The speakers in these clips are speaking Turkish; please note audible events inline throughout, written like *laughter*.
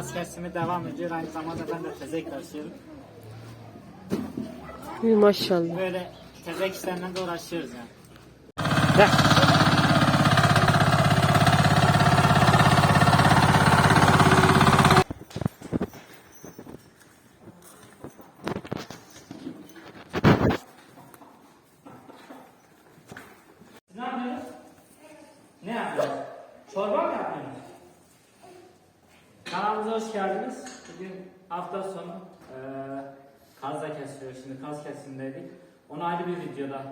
Kaz kesimi devam ediyor. Aynı zamanda ben de tezek taşıyorum. Ey Maşallah. Böyle tezek işlerinden de uğraşıyoruz yani. Gel. Ne yapıyorsunuz? Ne yapıyorsunuz? Çorba mı yapıyorsunuz? Kanalımıza hoş geldiniz. Bugün hafta sonu eee kaz da kesiyor. Şimdi kaz kesimindeydik. Onu ayrı bir videoda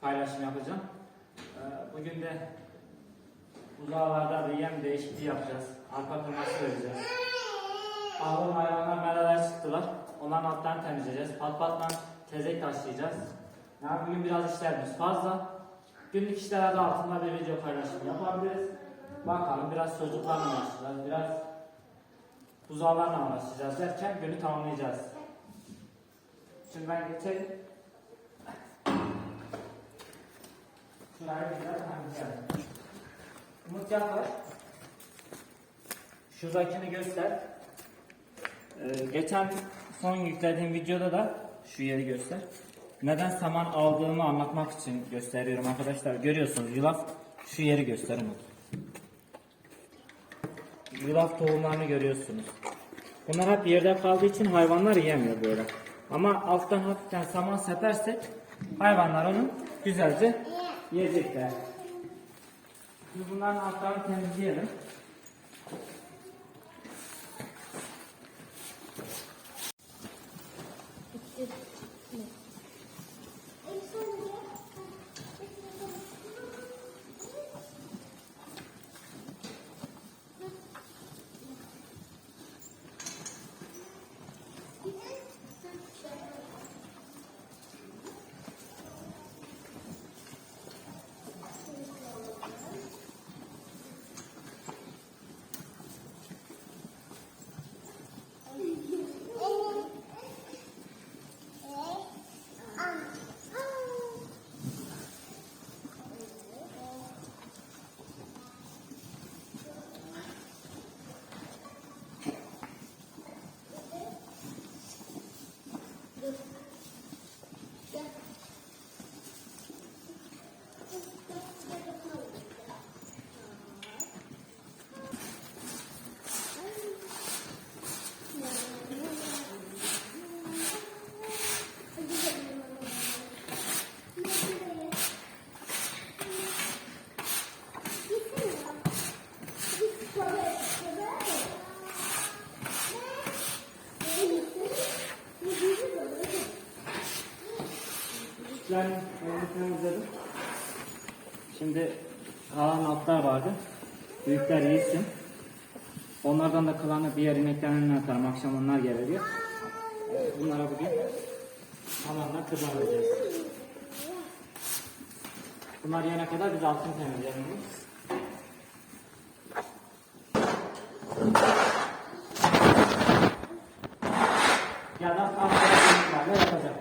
paylaşım yapacağım. Eee, bugün de da yem değişikliği yapacağız. Arpa kırması vereceğiz. Ağır hayvanlar meralar çıktılar. Onların altlarını temizleyeceğiz. Pat patla tezek taşıyacağız. Yani bugün biraz işlerimiz fazla. Günlük işler adı altında bir video paylaşımı yapabiliriz. Bakalım biraz çocuklarla uğraşacağız. Biraz buzağlarla uğraşacağız derken günü tamamlayacağız. Şimdi ben geçelim. Şuraya güzel temizleyelim. Umut yaklaş. Şuradakini göster. Ee, geçen son yüklediğim videoda da şu yeri göster. Neden saman aldığımı anlatmak için gösteriyorum arkadaşlar. Görüyorsunuz yulaf şu yeri göster Umut. Yulaf tohumlarını görüyorsunuz. Bunlar hep yerde kaldığı için hayvanlar yiyemiyor böyle. Ama alttan hafiften saman sepersek hayvanlar onu güzelce yiyecekler. Şimdi bunların altlarını temizleyelim. Onu temizledim. Şimdi kalan altlar vardı. Büyükler yesin. Onlardan da kalanı diğer ineklerin atarım. Akşam onlar geliyor. Bunlara bugün tamamen kızaracağız. Bunlar yene kadar biz altını temizleyelim. Ya da altlarla yapacağım.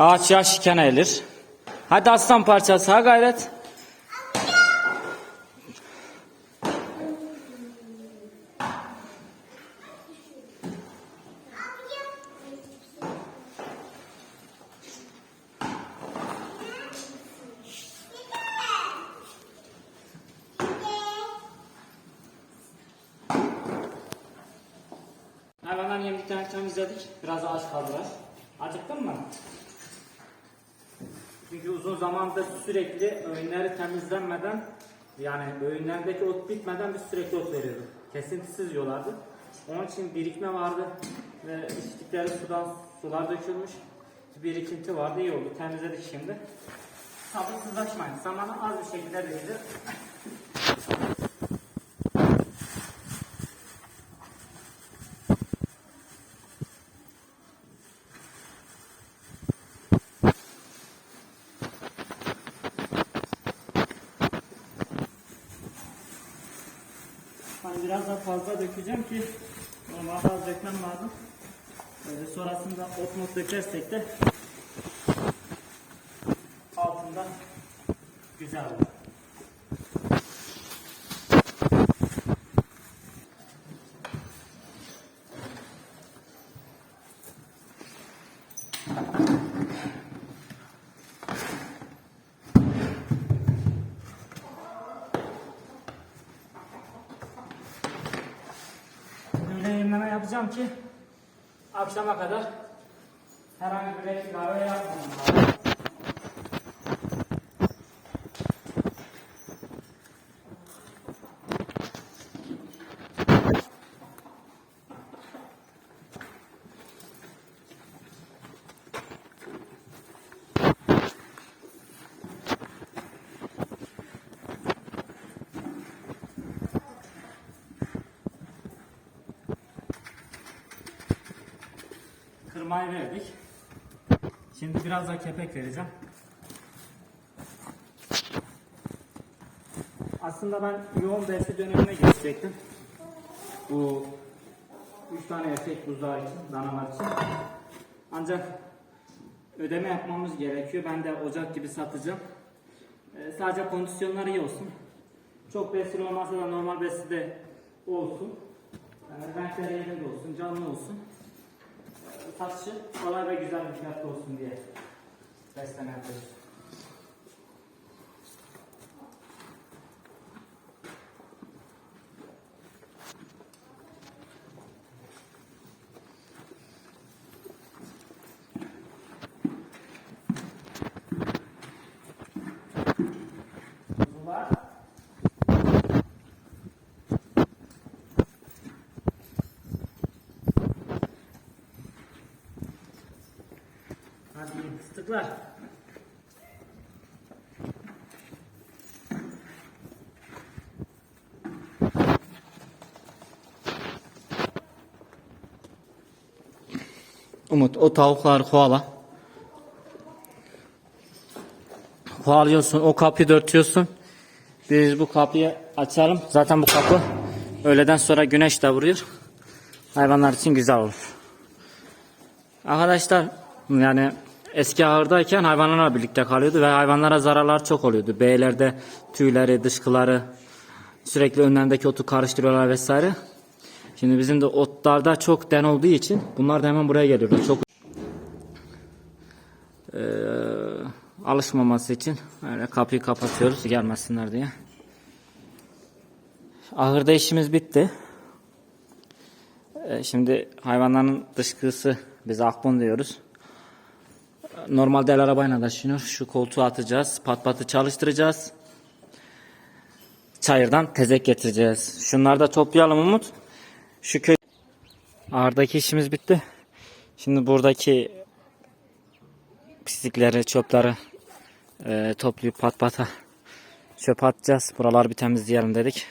Ağaç yaş iken eğilir. Hadi aslan parçası ha gayret. Hayvanların yemliklerini temizledik. Biraz aç kaldılar. Acıktın mı? Çünkü uzun zamandır sürekli öğünleri temizlenmeden yani öğünlerdeki bitmeden biz sürekli ot veriyorduk. Kesintisiz yiyorlardı. Onun için birikme vardı ve içtikleri sudan sular dökülmüş. Birikinti vardı iyi oldu. Temizledik şimdi. Sabırsızlaşmayın. Zamanı az bir şekilde verir. Biraz daha fazla dökeceğim ki normalde az dökmem lazım. Ee, sonrasında ot mut dökersek de altında güzel olur. Öyle yemleme yapacağım ki akşama kadar herhangi bir kahve yapmam lazım. Kırmayı verdik. Şimdi biraz da kepek vereceğim. Aslında ben yoğun besi dönemine geçecektim. Bu üç tane erkek buzağı için, danalar için. Ancak ödeme yapmamız gerekiyor. Ben de ocak gibi satacağım. Ee, sadece kondisyonları iyi olsun. Çok besili olmasa da normal besi de olsun. Ee, renkleri yerinde olsun, canlı olsun satışı kolay ve güzel bir fiyatta olsun diye besleme yapıyoruz. Umut o tavukları kovala. Kovalıyorsun o kapıyı dörtüyorsun. Biz bu kapıyı açalım. Zaten bu kapı öğleden sonra güneş de vuruyor. Hayvanlar için güzel olur. Arkadaşlar yani eski ahırdayken hayvanlarla birlikte kalıyordu ve hayvanlara zararlar çok oluyordu. Beylerde tüyleri, dışkıları sürekli önlerindeki otu karıştırıyorlar vesaire. Şimdi bizim de otlarda çok den olduğu için bunlar da hemen buraya geliyorlar. Çok Eee, alışmaması için öyle kapıyı kapatıyoruz gelmesinler diye. Ahırda işimiz bitti. Eee, şimdi hayvanların dışkısı biz akbon diyoruz. Normalde el arabayla taşınıyor. Şu koltuğu atacağız. Pat patı çalıştıracağız. Çayırdan tezek getireceğiz. Şunları da toplayalım Umut. Şu köy Ağırdaki işimiz bitti. Şimdi buradaki pislikleri, çöpleri e, toplayıp pat pata çöp atacağız. Buraları bir temizleyelim dedik.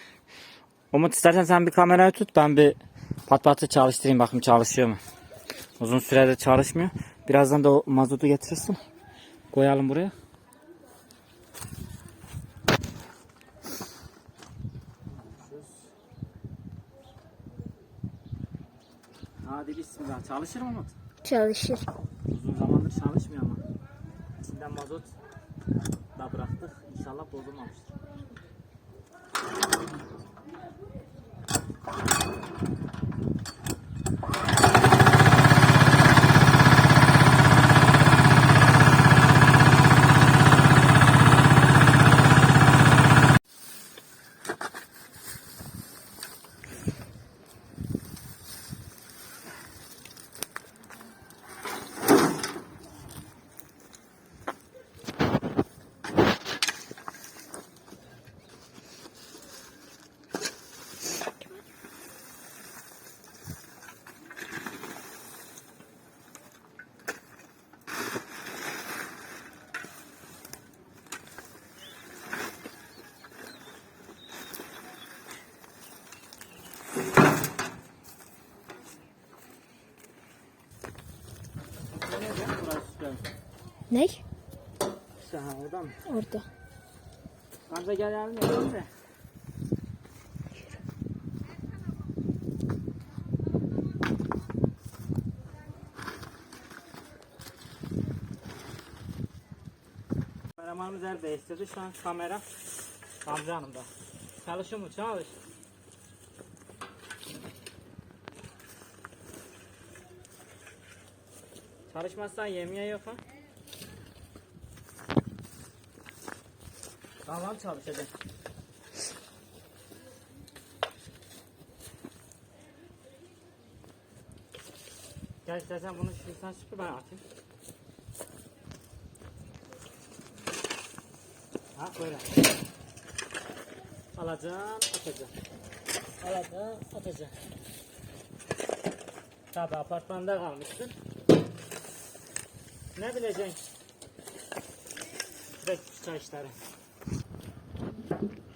Umut istersen sen bir kamerayı tut. Ben bir pat patı çalıştırayım. Bakayım çalışıyor mu? Uzun süredir çalışmıyor. Birazdan da mazotu getirirsin. Koyalım buraya. Hadi bismillah. Çalışır mı Umut? Çalışır. Uzun zamandır çalışmıyor ama. İçinden mazot da bıraktık. İnşallah bozulmamıştır. Ne? Sen orada mı? Orada. Gamze gel yardım et Gamze. Kameramanımız yer değiştirdi. Şu an kamera Gamze Hanım'da. Çalışıyor mu? Çalış. Çalışmazsan yemeğe yok ha. Tamam çalışacak. Gel istersen bunu şuradan süpür ben atayım. Ha böyle. Alacağım, atacağım. Alacağım, atacağım. Tabi apartmanda kalmışsın. Ne bileceksin? Sürekli çay işleri. Thank you.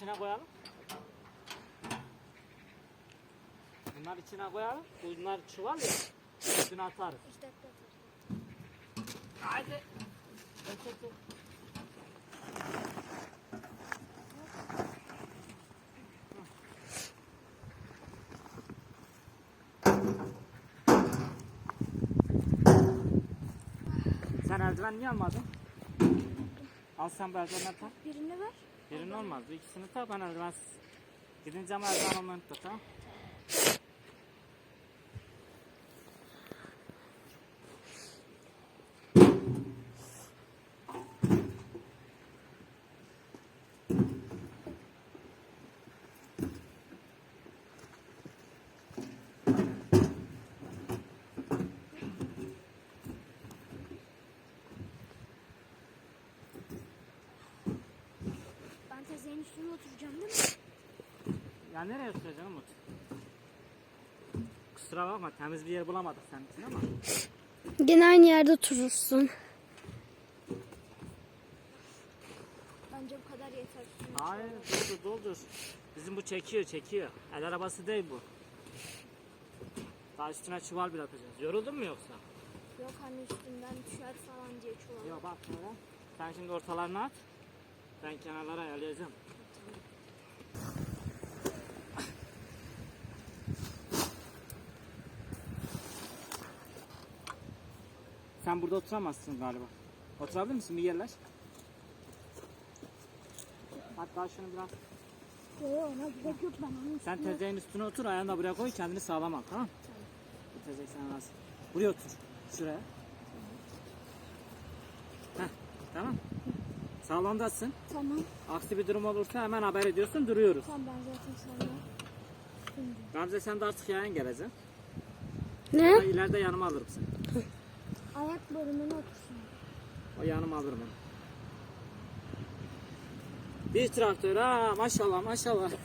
İçine koyalım. Bunlar içine koyalım. Bunlar çuval ya. Üstüne atarız. Çek, çek. Sen eldiven niye almadın? Al sen bu eldivenleri tak. Birini ver. Birinin olmaz. İkisini tak ben eldivensiz. Gidince ama eldiven olmayı unutma. Ben tezenin üstüne oturacağım değil mi? Ya nereye süreceksin Umut? Kusura bakma temiz bir yer bulamadık senin için ama. Gene aynı yerde oturursun. Bence bu kadar yeter. Hayır doldur doldur. Bizim bu çekiyor çekiyor. El arabası değil bu. Daha üstüne çuval bile atacağız. Yoruldun mu yoksa? Yok hani üstünden düşer falan diye çuval. Yok bak böyle. Sen şimdi ortalarına at. Ben kenarlara ayarlayacağım. Sen burada oturamazsın galiba. Oturabilir misin bir yerler? Hatta şunu biraz... Yok ona gerek yok ben onun Sen tezeğin üstüne otur, ayağını da buraya koy, kendini sağlam al, tamam? Bu tezek sana lazım. Buraya otur, şuraya. Heh, tamam. Sağlamdasın. Tamam. Aksi bir durum olursa hemen haber ediyorsun, duruyoruz. Tamam ben zaten sana. Gamze sen de artık yayın geleceksin. Ne? Ben ileride yanıma alırım seni. Ayak bölümüne otursun. O yanıma alırım onu. Bir traktör ha maşallah maşallah. *laughs*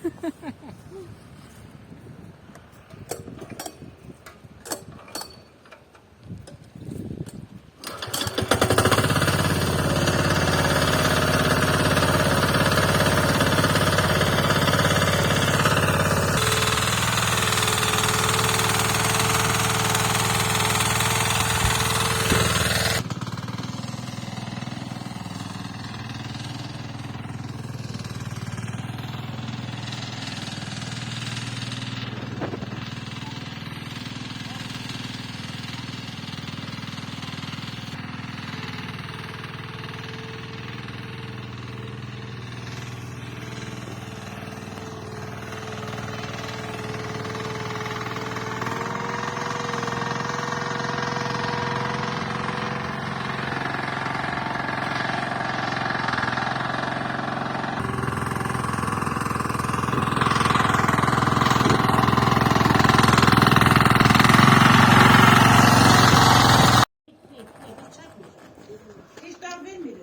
Hiç daha vermiyor.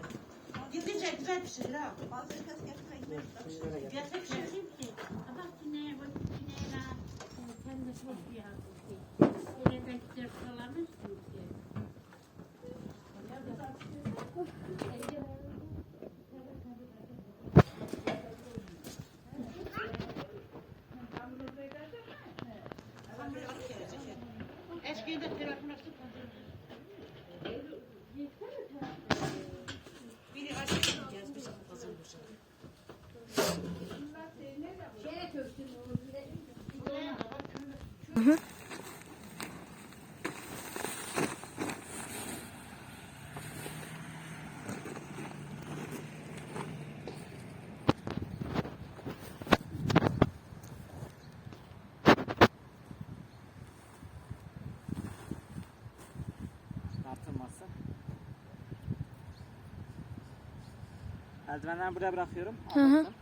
Gidince güzel pişirir ha. Gerçek şey. Bak yine bak yine la. Sen de çok yazık. Yine de güzel kalamışsın ki. Eşkiyi de telefona tut. Biri aşağı gideceğiz biz kazanmışız. Artırması. Eldivenleri buraya bırakıyorum. Hı Bekle.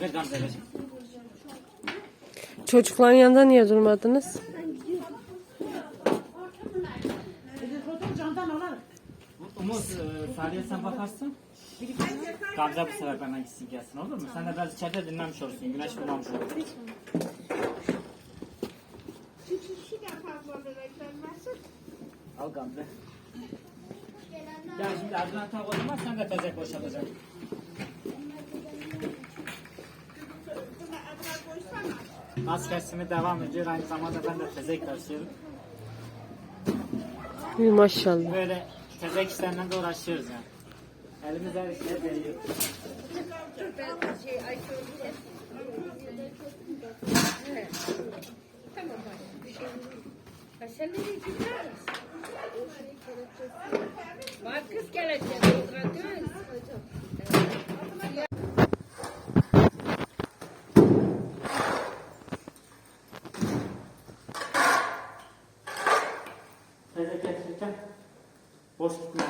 Ver. Çocukların yanında niye durmadınız? Umut, e, Salih'e sen bakarsın. Gamze bu sefer benden gitsin gelsin olur mu? Sen de biraz içeride dinlenmiş olursun. Güneş vurmamış olur. Al Gamze. Ya şimdi ardından tak o zaman sen de tezek boşaltacaksın. Nas kesimi devam ediyor. Aynı zamanda ben de tezek taşıyorum. Uy, Maşallah. Böyle tezek işlerinden de uğraşıyoruz yani. Elimiz her şeye değiyor. Bak kız gelecek. propósito.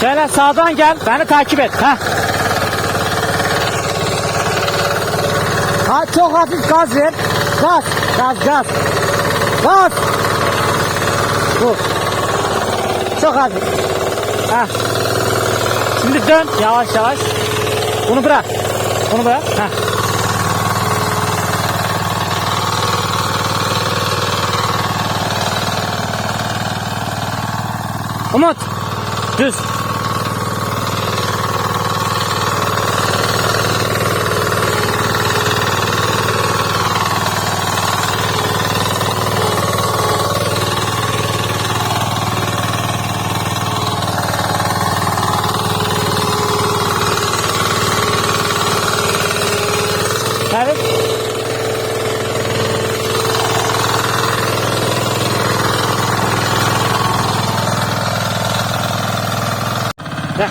Şöyle sağdan gel. Beni takip et. Ha. Ha çok hafif gaz ver. Gaz. Gaz gaz. Gaz. Dur. Çok hafif. Ha. Şimdi dön yavaş yavaş. Bunu bırak. Bunu bırak. Ha. Umut. Düz. Evet. Gel.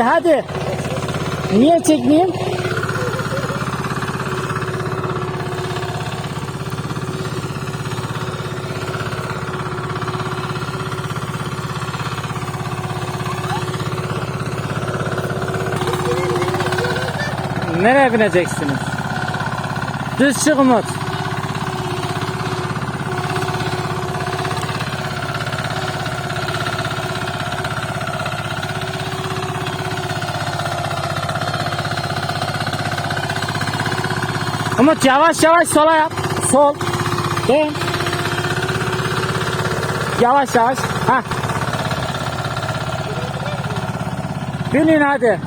Hadi hadi. Niye çekmeyeyim? Nereye bineceksiniz? Düz çık Umut. Umut yavaş yavaş sola yap. Sol. Dön. Yavaş yavaş. Ha. Binin hadi.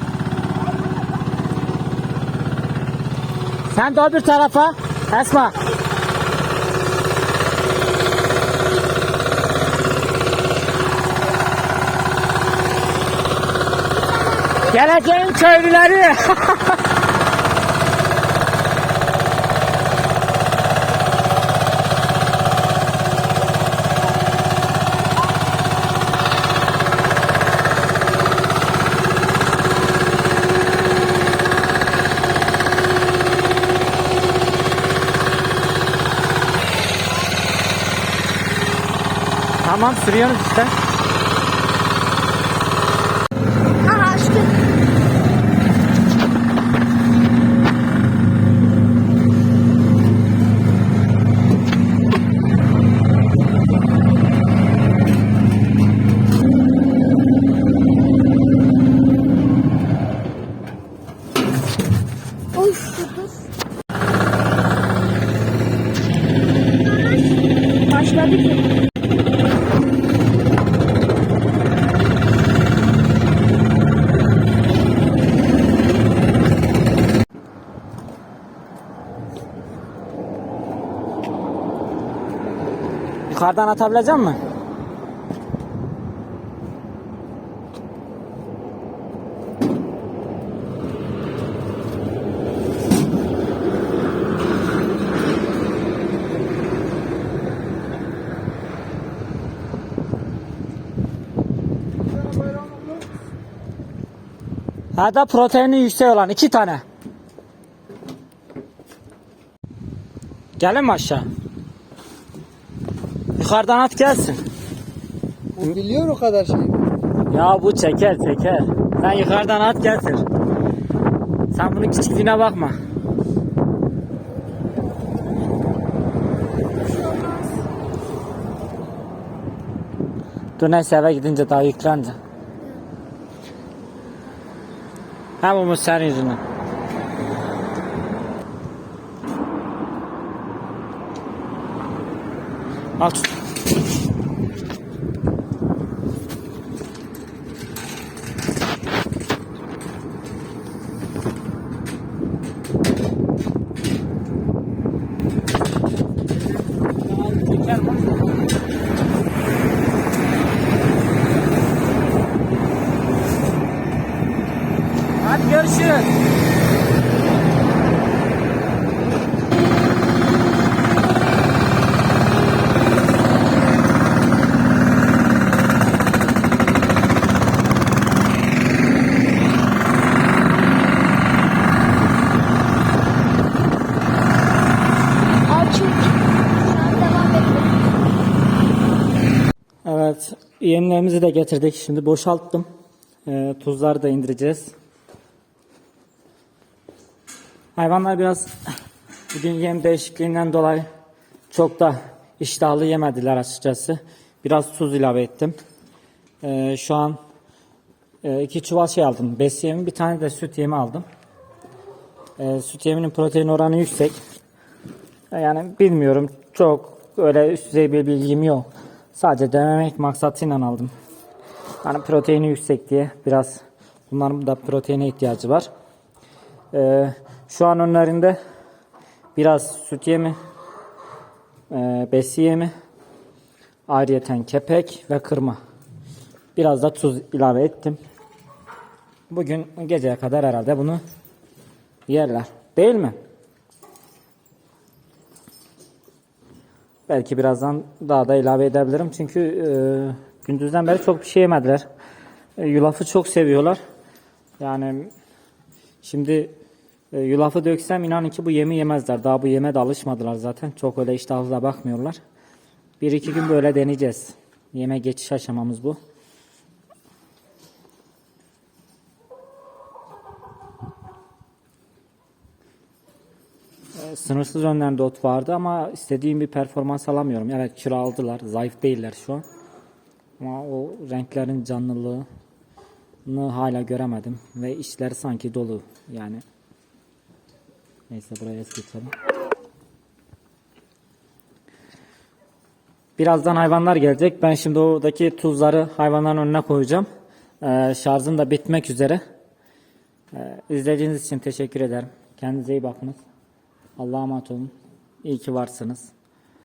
Sen de öbür tarafa. Esma. Geleceğin köylüleri. *laughs* tamam sürüyoruz işte. Yukarıdan atabilecek misin? Hadi proteini yüksek olan iki tane. Gelin mi aşağı? Yukarıdan at gelsin. O biliyor o kadar şey. Ya bu çeker çeker. Sen yukarıdan at getir. Sen bunun küçüklüğüne bakma. Dur neyse eve gidince daha yüklenince. Hem umut senin yüzünden. Yemlerimizi de getirdik. Şimdi boşalttım. Ee, tuzları da indireceğiz. Hayvanlar biraz *coughs* bugün yem değişikliğinden dolayı çok da iştahlı yemediler açıkçası. Biraz tuz ilave ettim. Ee, şu an e, iki çuval şey aldım. Bes yemi, bir tane de süt yemi aldım. Ee, süt yeminin protein oranı yüksek. Yani bilmiyorum çok öyle üst düzey bir bilgim yok. Sadece denemek maksatıyla aldım. Hani proteini yüksek diye biraz bunların da proteine ihtiyacı var. Ee, şu an önlerinde biraz süt yemi, e, besi yemi, ayrıyeten kepek ve kırma. Biraz da tuz ilave ettim. Bugün geceye kadar herhalde bunu yerler. Değil mi? Belki birazdan daha da ilave edebilirim. Çünkü e, gündüzden beri çok bir şey yemediler. E, yulafı çok seviyorlar. Yani şimdi e, yulafı döksem inanın ki bu yemi yemezler. Daha bu yeme de alışmadılar zaten. Çok öyle iştahla bakmıyorlar. Bir iki gün böyle deneyeceğiz. Yeme geçiş aşamamız bu. Sınırsız önlerinde ot vardı ama istediğim bir performans alamıyorum. Evet kilo aldılar. Zayıf değiller şu an. Ama o renklerin canlılığını hala göremedim. Ve içleri sanki dolu. Yani neyse buraya es geçelim. Birazdan hayvanlar gelecek. Ben şimdi oradaki tuzları hayvanların önüne koyacağım. Ee, şarjım da bitmek üzere. Ee, izlediğiniz için teşekkür ederim. Kendinize iyi bakınız. Allah'a emanet olun. İyi ki varsınız.